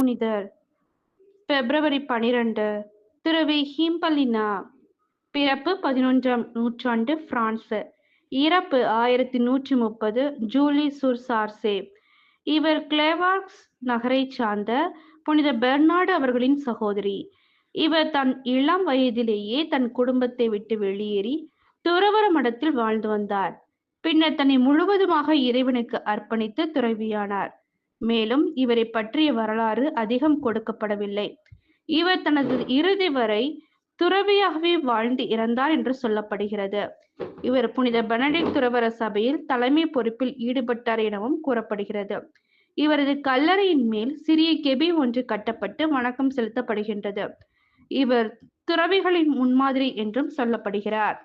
புனிதர். பிப்ரவரி பனிரெண்டு துறவி ஹிம்பலினா பிறப்பு பதினொன்றாம் நூற்றாண்டு பிரான்ஸ் இறப்பு ஆயிரத்தி நூற்றி முப்பது ஜூலி சுர்சார்சே. இவர் கிளேவார்க்ஸ் நகரை சார்ந்த புனித பெர்னாடு அவர்களின் சகோதரி. இவர் தன் இளம் வயதிலேயே தன் குடும்பத்தை விட்டு வெளியேறி துறவர மடத்தில் வாழ்ந்து வந்தார். பின்னர் தன்னை முழுவதுமாக இறைவனுக்கு அர்ப்பணித்து துறவியானார். மேலும் இவரை பற்றிய வரலாறு அதிகம் கொடுக்கப்படவில்லை. இவர் தனது இறுதி வரை துறவியாகவே வாழ்ந்து இறந்தார் என்று சொல்லப்படுகிறது. இவர் புனித பெனடிக் துறவர சபையில் தலைமை பொறுப்பில் ஈடுபட்டார் எனவும் கூறப்படுகிறது. இவரது கல்லறையின் மேல் சிறிய கெபி ஒன்று கட்டப்பட்டு வணக்கம் செலுத்தப்படுகின்றது. இவர் துறவிகளின் முன்மாதிரி என்றும் சொல்லப்படுகிறார்.